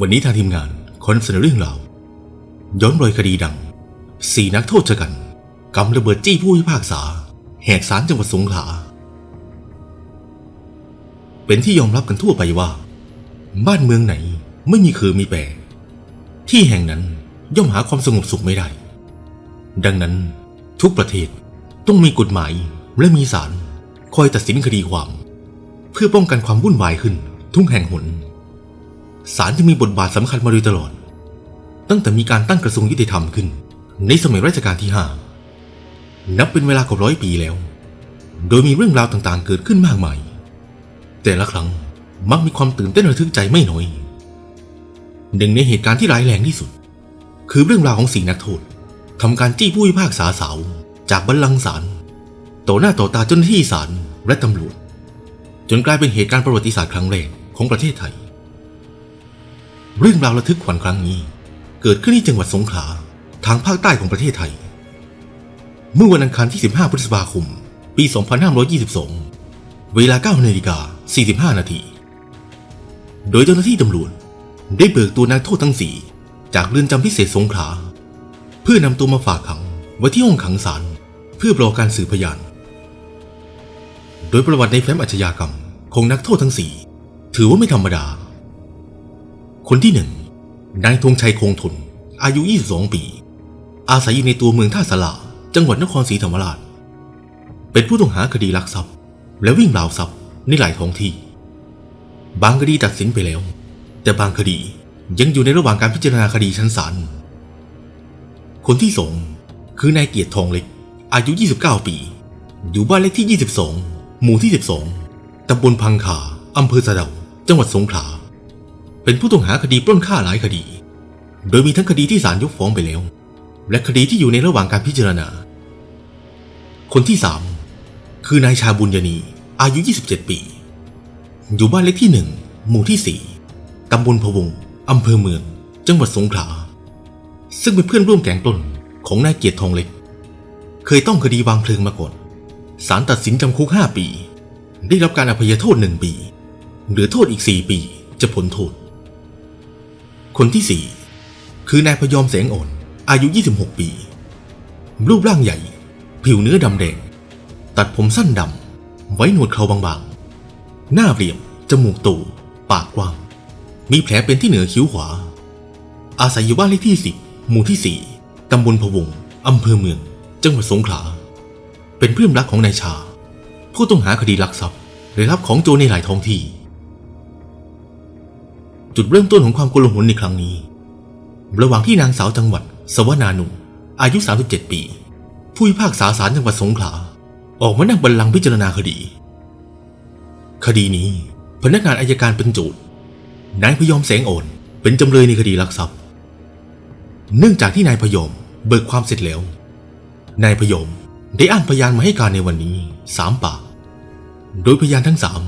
วันนี้ทางทีมงานขอนเสนอเรื่องราวย้อนรอยคดีดังสี่นักโทษชะกันกำระเบิดจี้ผู้พิพากษา แหกศาลจังหวัดสงขลา เป็นที่ยอมรับกันทั่วไปว่า บ้านเมืองไหนไม่มีคือมีแปรที่แห่งนั้นย่อมหาความสงบสุขไม่ได้ ดังนั้นทุกประเทศต้องมีกฎหมายและมีศาลคอยตัดสินคดีความ เพื่อป้องกันความวุ่นวายขึ้นทุกแห่งหน ศาลจึงมีบทบาทสำคัญมาโดยตลอด ตั้งแต่มีการตั้งกระทรวงยุติธรรมขึ้น ในสมัยรัชกาลที่ 5 นับเป็นเวลากว่าร้อยปีแล้ว โดยมีเรื่องราวต่างๆ เกิดขึ้นมากมาย แต่ละครั้งมักมีความตื่นเต้นระทึกใจไม่น้อย หนึ่งในเหตุการณ์ที่ร้ายแรงที่สุด คือเรื่องราวของสี่นักโทษทำการจี้ผู้พิพากษาสาวจากบัลลังก์ศาลต่อหน้าต่อตาเจ้าหน้าที่ศาลและตำรวจ จนกลายเป็นเหตุการณ์ประวัติศาสตร์ครั้งแรกของประเทศไทย เรื่องราวระทึกขวัญครั้งนี้ เกิดขึ้นที่จังหวัดสงขลาทางภาคใต้ของประเทศไทย เมื่อวันอังคารที่ 15 พฤษภาคม ปี 2522 เวลา9นาฬิกา45 นาที โดยเจ้าหน้าที่ตำรวจได้เบิกตัวนักโทษทั้งสี่จากเรือนจำพิเศษสงขลา เพื่อนำตัวมาฝากขังไว้ที่ห้องขังศาลเพื่อรอการสืบพยาน โดยประวัติในแฟ้มอาชญากรรมของนักโทษทั้งสี่ถือว่าไม่ธรรมดา คนที่หนึ่งนายธงชัยคงทนอายุ 22 ปี อาศัยอยู่ในตัวเมืองท่าสลาจังหวัดนครศรีธรรมราช เป็นผู้ต้องหาคดีลักทรัพย์ และวิ่งราวทรัพย์ในหลายท้องที่ บางคดีตัดสินไปแล้ว แต่บางคดียังอยู่ในระหว่างการพิจารณาคดีชั้นศาล คนที่สองคือนายเกียรติทองเล็ก อายุ 29 ปี อยู่บ้านเลขที่ 22 หมู่ที่ 12 ตำบลพังคาอำเภอสะเดา จังหวัดสงขลา เป็นผู้ต้องหาคดีปล้นฆ่าหลายคดี โดยมีทั้งคดีที่ศาลยกฟ้องไปแล้ว และคดีที่อยู่ในระหว่างการพิจารณา คนที่สามคือนายชาบุญยนีอายุ 27 ปี อยู่บ้านเลขที่หนึ่งหมู่ที่สี่ตำบลพะวงอำเภอเมือง จังหวัดสงขลา ซึ่งเป็นเพื่อนร่วมแก๊งปล้นของนายเกียรติทองเล็ก เคยต้องคดีวางเพลิงมาก่อนศาลตัดสินจำคุก 5 ปี ได้รับการอภัยโทษ 1 ปี เหลือโทษอีก 4 ปี จะพ้นโทษ คนที่ 4 คือนายพยอมแสงอ่อน อายุ 26 ปี รูปร่างใหญ่ ผิวเนื้อดำแดง ตัดผมสั้นดำ ไว้หนวดเคราบางๆ หน้าเรียบจมูกโตปากกว้าง มีแผลเป็นที่เหนือคิ้วขวา อาศัยอยู่บ้านเลขที่ 10 หมู่ที่ 4 ตำบลพวง อำเภอเมือง จังหวัดสงขลา เป็นเพื่อนรักของนายชา ผู้ต้องหาคดีลักทรัพย์และรับของโจรในหลายท้องที่ จุดเริ่มต้นของความโกลาหลในครั้งนี้ ระหว่างที่นางสาวจังหวัด สวนานุอายุ 37 ปี ผู้พิพากษาศาลจังหวัดสงขลา ออกมานั่งบัลลังก์พิจารณาคดี คดีนี้ พนักงานอายการเป็นโจทย์นายพยอมแสงอ่อนเป็นจำเลยในคดีลักทรัพย์ เนื่องจากที่นายพยอมเบิกความเสร็จแล้ว นายพยอมได้อ้างพยานมาให้การในวันนี้สามปาก โดยพยานทั้งสาม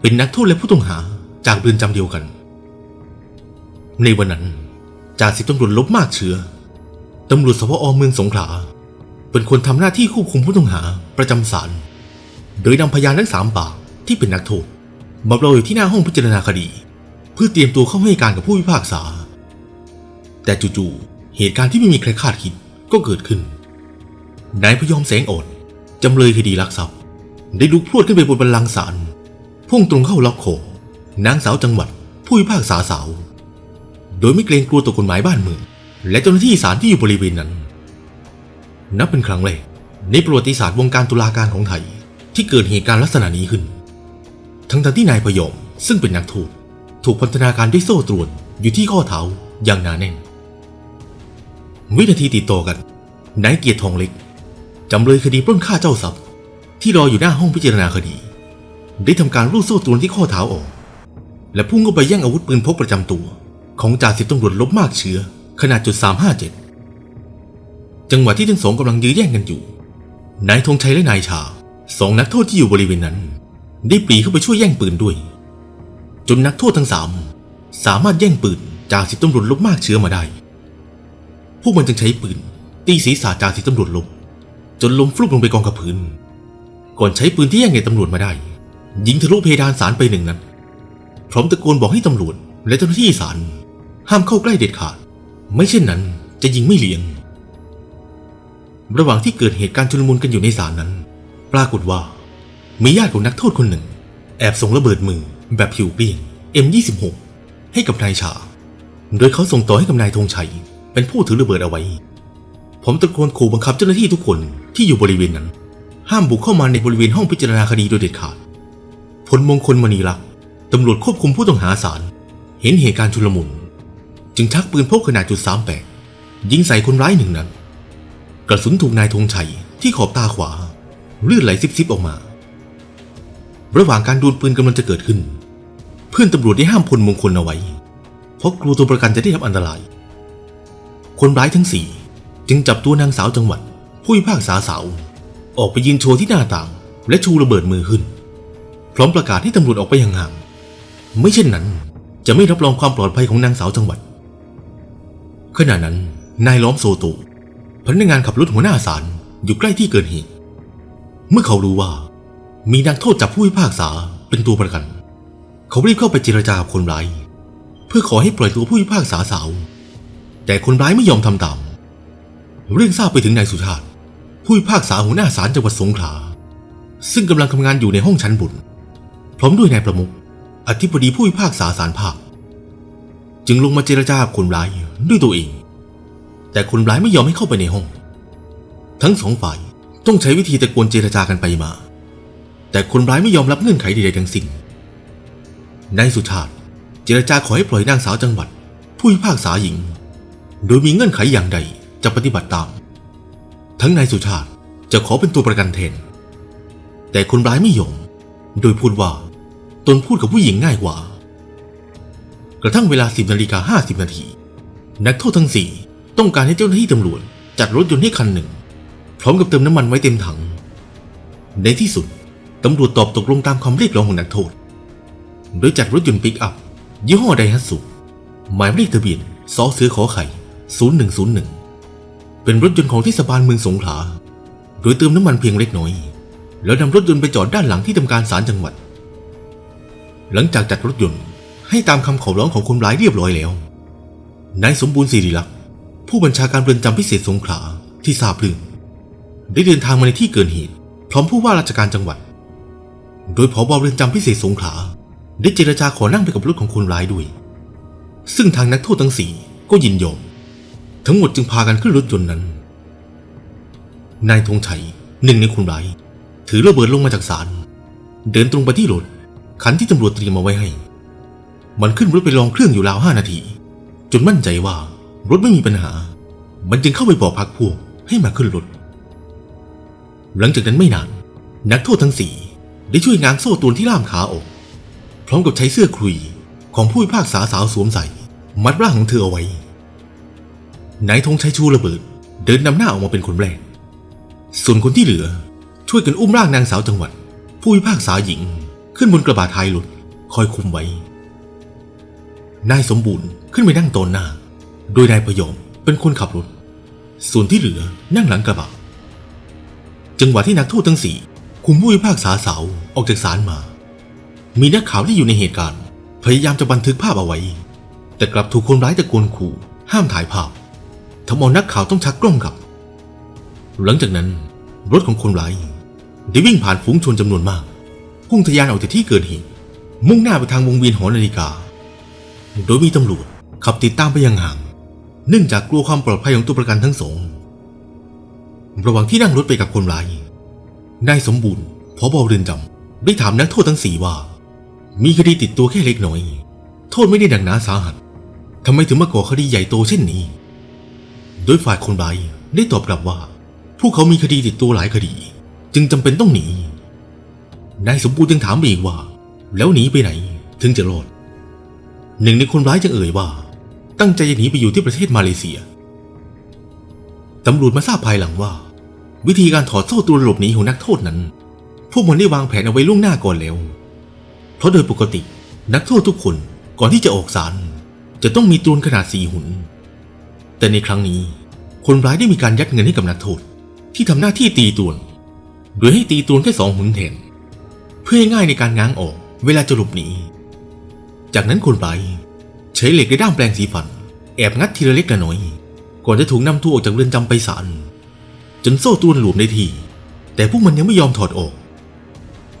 เป็นนักโทษและผู้ต้องหาจากเรือนจำเดียวกัน ในวันนั้นจ่าสิบตำรวจลบมากเชื้อตำรวจสพอเมืองสงขลาเป็นคนทำหน้าที่ควบคุมผู้ต้องหาประจำศาลโดยนำพยานทั้งสามปากที่เป็นนักโทษมารออยู่ที่หน้าห้องพิจารณาคดี เพื่อเตรียมตัวเข้าให้การกับผู้พิพากษา แต่จู่ๆเหตุการณ์ที่ไม่มีใครคาดคิดก็เกิดขึ้นนายพยอมแสงอ่อนจำเลยคดีลักทรัพย์ ได้ลุกพรวดขึ้นไปบนบัลลังศาลพุ่งตรงเข้าล็อกคอนางสาวจังหวัดผู้พิพากษาสาว โดยไม่เกรงกลัวต่อกฎหมายบ้านเมือง และเจ้าหน้าที่ศาลที่อยู่บริเวณนั้น นับเป็นครั้งแรกในประวัติศาสตร์วงการตุลาการของไทย ที่เกิดเหตุการณ์ลักษณะนี้ขึ้น ทั้งทที่นายพยอมซึ่งเป็นนักโทษถูกพันธนาการด้วยโซ่ตรวนอยู่ที่ข้อเท้าอย่างหนาแน่น วินาทีติดต่อกันนายเกียรติทองเล็กจำเลยคดีปล้นฆ่าเจ้าทรัพย์ ที่รออยู่หน้าห้องพิจารณาคดี ได้ทำการรูดโซ่ตรวนที่ข้อเท้าออก และพุ่งเข้าไปแย่งอาวุธปืนพกประจำตัว ของจ่าสิบตำรวจลบมากเชื้อ ขนาดจุด357 จังหวะที่ทั้งสองกำลังยื้อแย่งกันอยู่ นายธงชัยและนายชาสองนักโทษที่อยู่บริเวณนั้น ได้ปรีเข้าไปช่วยแย่งปืนด้วย จนนักโทษทั้งสามสามารถแย่งปืนจากสิบตำรวจลบมากเชื้อมาได้ พวกมันจึงใช้ปืนตีศีรษะจากสิบตำรวจลบ จนล้มฟลุกลงไปกองกับพื้น ก่อนใช้ปืนที่แย่งในตำรวจมาได้ ยิงทะลุเพดานศาลไปหนึ่งนัดพร้อมตะโกนบอกให้ตำรวจและเจ้าหน้าที่ศาล ห้ามเข้าใกล้เด็ดขาด ไม่เช่นนั้นจะยิงไม่เลี้ยง ระหว่างที่เกิดเหตุการณ์ชุลมุนกันอยู่ในศาลนั้น ปรากฏว่า มีญาติของนักโทษคนหนึ่ง แอบส่งระเบิดมือแบบผิวเปลี่ยน M26 ให้กับนายชา โดยเขาส่งต่อให้กับนายธงชัย เป็นผู้ถือระเบิดเอาไว้ ผมตะโกนขู่บังคับเจ้าหน้าที่ทุกคนที่อยู่บริเวณนั้น ห้ามบุกเข้ามาในบริเวณห้องพิจารณาคดีโดยเด็ดขาดผลมงคลมณีรักตำรวจควบคุมผู้ต้องหาศาลเห็นเหตุการณ์ชุลมุน จึงชักปืนพกขนาดจุดสามแปดยิงใส่คนร้ายหนึ่งนัดกระสุนถูกนายธงชัยที่ขอบตาขวาเลือดไหลซิบๆออกมา ระหว่างการดวลปืนกำลังจะเกิดขึ้น เพื่อนตำรวจได้ห้ามพลมงคลเอาไว้ เพราะกลัวตัวประกันจะได้รับอันตราย คนร้ายทั้งสี่จึงจับตัวนางสาวจังหวัด ผู้พิพากษาสาว ออกไปยืนโชว์ที่หน้าต่าง และชูระเบิดมือขึ้น พร้อมประกาศให้ตำรวจออกไปห่างๆไม่เช่นนั้น จะไม่รับรองความปลอดภัยของนางสาวจังหวัด ขณะนั้นนายล้อมโซโตพนักงานขับรถหัวหน้าศาลอยู่ใกล้ที่เกิดเหตุ เมื่อเขารู้ว่า มีนักโทษจับผู้พิพากษาเป็นตัวประกัน เขารีบเข้าไปเจรจากับคนร้าย เพื่อขอให้ปล่อยตัวผู้พิพากษาสาว แต่คนร้ายไม่ยอมทำตาม เรื่องทราบไปถึงนายสุชาติ ผู้พิพากษาหัวหน้าศาลจังหวัดสงขลาซึ่งกำลังทำงานอยู่ในห้องชั้นบุญพร้อมด้วยนายประมุขอธิบดีผู้พิพากษาศาลภาค จึงลงมาเจรจากับคนร้ายด้วยตัวเอง แต่คนร้ายไม่ยอมให้เข้าไปในห้อง ทั้งสองฝ่ายต้องใช้วิธีตะโกนเจรจากันไปมา แต่คนร้ายไม่ยอมรับเงื่อนไขใดๆทั้งสิ้นนายสุชาติเจรจาขอให้ปล่อยนางสาวจังหวัด ผู้พิพากษาหญิง โดยมีเงื่อนไขอย่างใดจะปฏิบัติตาม ทั้งนายสุชาติจะขอเป็นตัวประกันแทน แต่คนร้ายไม่ยอม โดยพูดว่าตนพูดกับผู้หญิงง่ายกว่า กระทั่งเวลา 10นาฬิกา50 นาที นักโทษทั้งสี่ต้องการให้เจ้าหน้าที่ตำรวจจัดรถยนต์ให้คันหนึ่ง พร้อมกับเติมน้ำมันไว้เต็มถัง ในที่สุดตำรวจตอบตกลงตามคำเรียกร้องของนักโทษ โดยจัดรถยนต์ปิกอัพ ยี่ห้อไดฮัตสุหมายเลขทะเบียนซอเสือขอไข่ 0101 เป็นรถยนต์ของเทศบาลเมืองสงขลา โดยเติมน้ำมันเพียงเล็กน้อย แล้วนำรถยนต์ไปจอดด้านหลังที่ทำการศาลจังหวัด หลังจากจัดรถยนต์ ให้ตามคำขอร้องของคนร้ายเรียบร้อยแล้วนายสมบูรณ์ศิริลักษ์ผู้บัญชาการเรือนจำพิเศษสงขลาที่ทราบเรื่องได้เดินทางมาในที่เกิดเหตุ พร้อมผู้ว่าราชการจังหวัด โดยผอบเรือนจำพิเศษสงขลาได้เจรจาขอนั่งไปกับรถของคนร้ายด้วย ซึ่งทางนักโทษทั้งสี่ก็ยินยอมทั้งหมดจึงพากันขึ้นรถยนต์นั้น นายธงชัยหนึ่งในคนร้าย ถือระเบิดลงมาจากศาลเดินตรงไปที่รถคันที่ตำรวจเตรียมมาไว้ให้ มันขึ้นรถไปลองเครื่องอยู่ราวห้านาที จนมั่นใจว่ารถไม่มีปัญหา มันจึงเข้าไปบอกพักพวกให้มาขึ้นรถ หลังจากนั้นไม่นาน นักโทษทั้งสี่ได้ช่วยงางโซ่ตรวนที่ล่ามขาออก พร้อมกับใช้เสื้อคลุยของผู้พิพากษาสาวสวมใส่ มัดร่างของเธอเอาไว้ นายธงชัยชูระเบิด เดินนำหน้าออกมาเป็นคนแรก ส่วนคนที่เหลือช่วยกันอุ้มร่างนางสาวจังหวัด ผู้พิพากษาหญิงขึ้นบนกระบะท้ายรถคอยคุมไว้ นายสมบูรณ์ขึ้นไปนั่งตอนหน้า โดยนายพยอมเป็นคนขับรถ ส่วนที่เหลือนั่งหลังกระบะ จังหวะที่นักโทษทั้งสี่คุมผู้พิพากษาสาวออกจากศาลมา มีนักข่าวที่อยู่ในเหตุการณ์ พยายามจะบันทึกภาพเอาไว้ แต่กลับถูกคนร้ายตะโกนขู่ห้ามถ่ายภาพทำเอานักข่าวต้องชักกล้องกลับ หลังจากนั้นรถของคนร้ายได้วิ่งผ่านฝูงชนจำนวนมาก พุ่งทะยานออกจากที่เกิดเหตุมุ่งหน้าไปทางวงเวียนหอนาฬิกา โดยมีตำรวจขับติดตามไปยังห่าง เนื่องจากกลัวความปลอดภัยของตัวประกันทั้งสอง ระหว่างที่นั่งรถไปกับคนร้าย นายสมบูรณ์พอบอเรือนจำได้ถามนักโทษทั้งสี่ว่า มีคดีติดตัวแค่เล็กน้อย โทษไม่ได้ดังหนาสาหัสทำไมถึงมาก่อคดีใหญ่โตเช่นนี้ โดยฝ่ายคนร้ายได้ตอบกลับว่า พวกเขามีคดีติดตัวหลายคดี จึงจำเป็นต้องหนี นายสมบูรณ์จึงถามไปอีกว่า แล้วหนีไปไหน ถึงจะรอด หนึ่งในคนร้ายจึงเอ่ยว่า ตั้งใจจะหนีไปอยู่ที่ประเทศมาเลเซีย ตำรวจมาทราบภายหลังว่า วิธีการถอดโซ่ตรวนหลบหนีของนักโทษนั้น พวกมันได้วางแผนเอาไว้ล่วงหน้าก่อนแล้ว เพราะโดยปกตินักโทษทุกคนก่อนที่จะออกศาลจะต้องมีตรวนขนาดสี่หุน แต่ในครั้งนี้ คนร้ายได้มีการยัดเงินให้กับนักโทษที่ทำหน้าที่ตีตรวน โดยให้ตีตรวนแค่สองหุนแทนเพื่อให้ง่ายในการง้างออกเวลาจะหลบหนี จากนั้นคนร้ายใช้เหล็กในด้ามแปลงสีฟัน แอบงัดทีละเล็กละน้อย ก่อนจะถูกนำตัวออกจากเรือนจำไปศาลจนโซ่ตรวนหลวมในที แต่พวกมันยังไม่ยอมถอดออก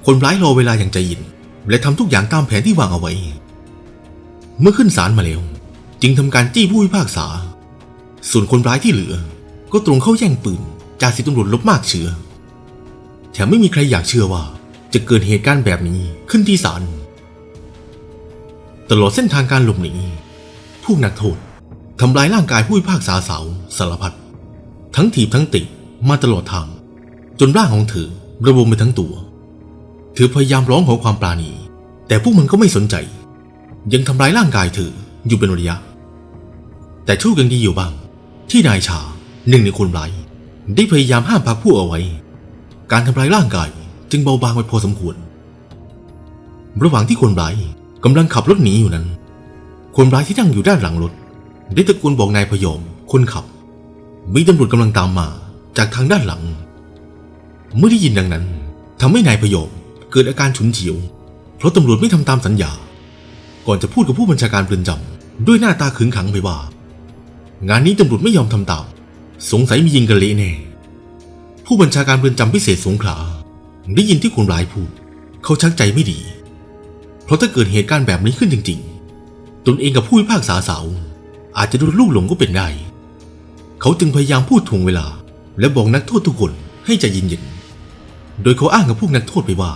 คนร้ายรอเวลาอย่างใจเย็นและทำทุกอย่างตามแผนที่วางเอาไว้ เมื่อขึ้นศาลมาแล้ว จึงทำการจี้ผู้พิพากษา ส่วนคนร้ายที่เหลือ ก็ตรงเข้าแย่งปืนจากสิบตำรวจลบมากเชื้อแถมไม่มีใครอยากเชื่อว่าจะเกิดเหตุการณ์แบบนี้ขึ้นที่ศาล ตลอดเส้นทางการหลบหนีพวกนักโทษทำลายร่างกายผู้พิพากษาสาวสารพัดทั้งถีบทั้งติมาตลอดทาง จนร่างของเธอระบมไปทั้งตัว เธอพยายามร้องขอความปราณี แต่พวกมันก็ไม่สนใจ ยังทำร้ายร่างกายเธออยู่เป็นระยะ แต่โชคยังดีอยู่บ้าง ที่นายชาหนึ่งในคนร้าย ได้พยายามห้ามพักผู้เอาไว้ การทำร้ายร่างกายจึงเบาบางไปพอสมควร ระหว่างที่คนร้าย กำลังขับรถหนีอยู่นั้น คนร้ายที่นั่งอยู่ด้านหลังรถ ได้ตะโกนบอกนายพยอมคนขับ มีตำรวจกำลังตามมาจากทางด้านหลัง เมื่อได้ยินดังนั้นทำให้นายพยอมเกิดอาการฉุนเฉียว เพราะตำรวจไม่ทำตามสัญญา ก่อนจะพูดกับผู้บัญชาการเรือนจำด้วยหน้าตาขึงขังไปว่า งานนี้ตำรวจไม่ยอมทำตาม สงสัยมียิงกันเละแน่ ผู้บัญชาการเรือนจำพิเศษสงขลาได้ยินที่คนร้ายพูด เขาชักใจไม่ดี เพราะถ้าเกิดเหตุการณ์แบบนี้ขึ้นจริง ๆ ตนเองกับผู้พิพากษาสาว อาจจะโดนลูกหลงก็เป็นได้ เขาจึงพยายามพูดถ่วงเวลา และบอกนักโทษทุกคนให้ใจเย็นๆ โดยเขาอ้างกับพวกนักโทษไปว่า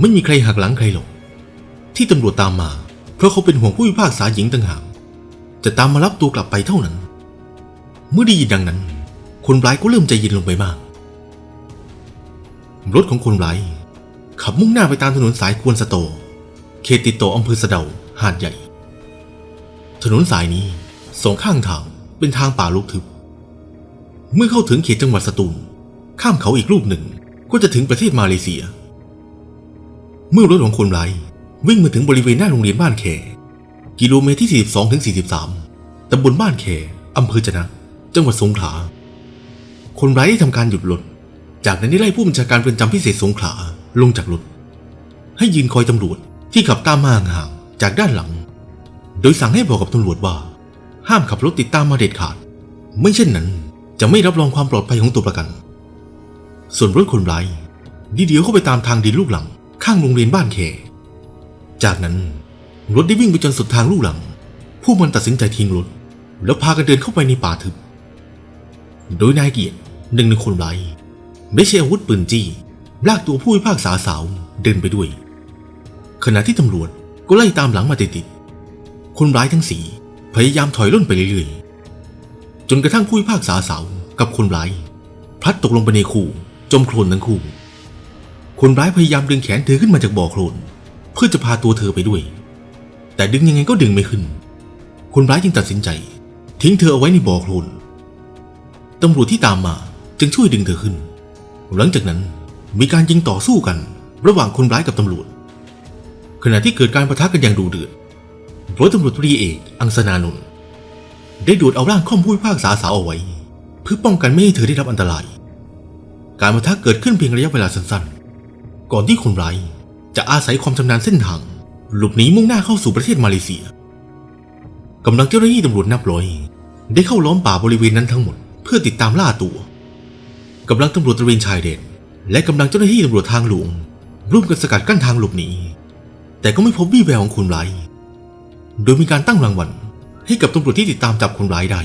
ไม่มีใครหักหลังใครหรอก ที่ตำรวจตามมา เพราะเขาเป็นห่วงผู้พิพากษาหญิงต่างหากจะตามมารับตัวกลับไปเท่านั้น เมื่อได้ยินดังนั้น คนร้ายก็เริ่มใจเย็นลงไปมาก รถของคนร้ายขับมุ่งหน้าไปตามถนนสายควนสโต เขตติดต่ออำเภอสะเดา หาดใหญ่ ถนนสายนี้สองข้างทางเป็นทางป่าลุกทึบ เมื่อเข้าถึงเขตจังหวัดสตูล ข้ามเขาอีกลูกหนึ่งก็จะถึงประเทศมาเลเซีย เมื่อรถของคนร้ายวิ่งมาถึงบริเวณหน้าโรงเรียนบ้านแขกิโลเมตรที่ 42ถึง43 ตำบลบ้านแขอำเภอจนะ จังหวัดสงขลา คนร้ายได้ทำการหยุดรถ จากนั้นได้ไล่ผู้บัญชาการเรือนจำพิเศษสงขลาลงจากรถ ให้ยืนคอยตำรวจ ที่ขับตามมาห่างๆจากด้านหลัง โดยสั่งให้บอกกับตำรวจว่า ห้ามขับรถติดตามมาเด็ดขาด ไม่เช่นนั้นจะไม่รับรองความปลอดภัยของตัวประกัน ส่วนรถคนร้ายดีเดียวเข้าไปตามทางดินลูกหลัง ข้างโรงเรียนบ้านแขจากนั้นรถได้วิ่งไปจนสุดทางลูกหลัง ผู้มันตัดสินใจทิ้งรถ แล้วพากันเดินเข้าไปในป่าทึบ โดยนายเกียรติหนึ่งในคนร้ายได้ใช้อาวุธปืนจี้ลากตัวผู้พิพากษาสาวเดินไปด้วย ขณะที่ตำรวจก็ไล่ตามหลังมาติดๆคนร้ายทั้งสี่พยายามถอยล่นไปเรื่อยๆ จนกระทั่งผู้พิพากษาสาวกับคนร้าย พลัดตกลงไปในคูจมโคลนทั้งคู่ คนร้ายพยายามดึงแขนเธอขึ้นมาจากบ่อโคลนเพื่อจะพาตัวเธอไปด้วย แต่ดึงยังไงก็ดึงไม่ขึ้น คนร้ายจึงตัดสินใจ ทิ้งเธอเอาไว้ในบ่อโคลนตำรวจที่ตามมาจึงช่วยดึงเธอขึ้น หลังจากนั้นมีการยิงต่อสู้กัน ระหว่างคนร้ายกับตำรวจ ขณะที่เกิดการประทะกันอย่างดุเดือดร้อยตำรวจตรีเอกอังสนานนท์ได้ดูดเอาร่างข้อมผู้พิพากษาสาวเอาไว้ เพื่อป้องกันไม่ให้เธอได้รับอันตราย การประทะเกิดขึ้นเพียงระยะเวลาสั้นๆ ก่อนที่คนร้ายจะอาศัยความชำนาญเส้นทาง หลบหนีมุ่งหน้าเข้าสู่ประเทศมาเลเซียกำลังเจ้าหน้าที่ตำรวจนับร้อย ได้เข้าล้อมป่าบริเวณนั้นทั้งหมด เพื่อติดตามล่าตัวกำลังตำรวจตระเวนชายแดนและกำลังเจ้าหน้าที่ตำรวจทางหลวงร่วมกันสกัดกั้นทางหลบหนี แต่ก็ไม่พบวี่แววของคนร้าย โดยมีการตั้งรางวัลให้กับตำรวจที่ติดตามจับคนร้ายได้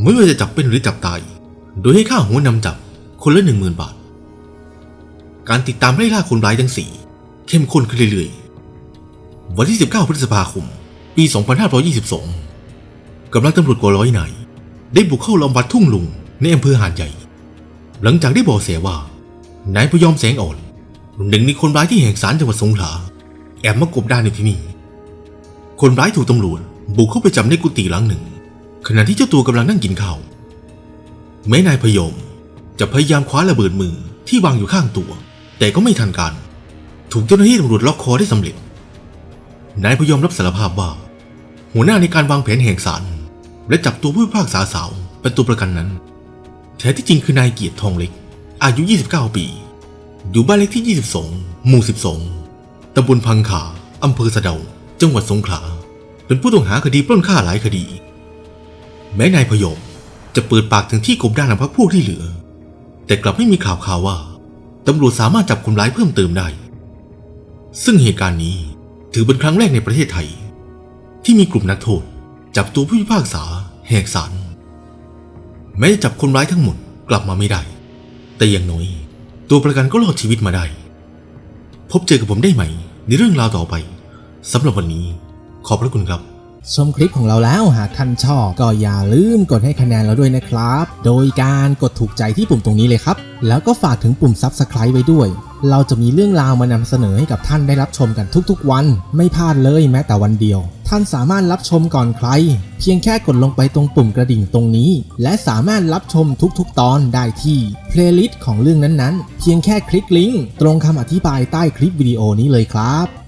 ไม่ว่าจะจับเป็นหรือจับตาย โดยให้ค่าหัวนำจับคนละหนึ่งหมื่นบาท การติดตามไล่ล่าคนร้ายทั้งสี่เข้มข้นขึ้นเรื่อยๆ วันที่ 19 พฤษภาคม ปี 2522กำลังตำรวจกว่าร้อยนายได้บุกเข้าล้อมวัดทุ่งลุงในอำเภอหาดใหญ่ หลังจากได้บอกเสียว่า นายพยอมแสงอ่อนหนึ่งในคนร้ายที่แหกสารจังหวัดสงขลา แอบมากบดานอยู่ที่นี่ คนร้ายถูกตำรวจบุกเข้าไปจับในกุฏิหลังหนึ่ง ขณะที่เจ้าตัวกำลังนั่งกินข้าวแม้นายพยอมจะพยายามคว้าระเบิดมือที่วางอยู่ข้างตัว แต่ก็ไม่ทันการ ถูกเจ้าหน้าที่ตำรวจล็อกคอได้สำเร็จ นายพยอมรับสารภาพว่า หัวหน้าในการวางแผนแหกสารและจับตัวผู้พิพากษาสาวเป็นตัวประกันนั้น แท้ที่จริงคือนายเกียรติทองเล็ก อายุ 29 ปี อยู่บ้านเลขที่ 22 หมู่ 12 ตำบลพังขา อำเภอสะเดา จังหวัดสงขลา เป็นผู้ต้องหาคดีปล้นฆ่าหลายคดี แม้นายพยมจะเปิดปากถึงที่กบดานของพรรคพวกที่เหลือ แต่กลับไม่มีข่าวข่าวว่าตำรวจสามารถจับคนร้ายเพิ่มเติมได้ ซึ่งเหตุการณ์นี้ถือเป็นครั้งแรกในประเทศไทย ที่มีกลุ่มนักโทษ จับตัวผู้พิพากษา แหกศาลแม้จะจับคนร้ายทั้งหมดกลับมาไม่ได้ แต่อย่างน้อย ตัวประกันก็รอดชีวิตมาได้ พบเจอกับผมได้ไหมในเรื่องราวต่อไปสำหรับวันนี้ ขอบพระคุณครับ ชมคลิปของเราแล้วหากท่านชอบก็อย่าลืมกดให้คะแนนเราด้วยนะครับ โดยการกดถูกใจที่ปุ่มตรงนี้เลยครับ แล้วก็ฝากถึงปุ่ม Subscribe ไว้ด้วย เราจะมีเรื่องราวมานำเสนอให้กับท่านได้รับชมกันทุกๆวัน ไม่พลาดเลยแม้แต่วันเดียว ท่านสามารถรับชมก่อนใคร เพียงแค่กดลงไปตรงปุ่มกระดิ่งตรงนี้ และสามารถรับชมทุกๆ ตอนได้ที่เพลย์ลิสต์ของเรื่องนั้นๆ เพียงแค่คลิกลิงก์ตรงคำอธิบายใต้คลิปวิดีโอนี้เลยครับ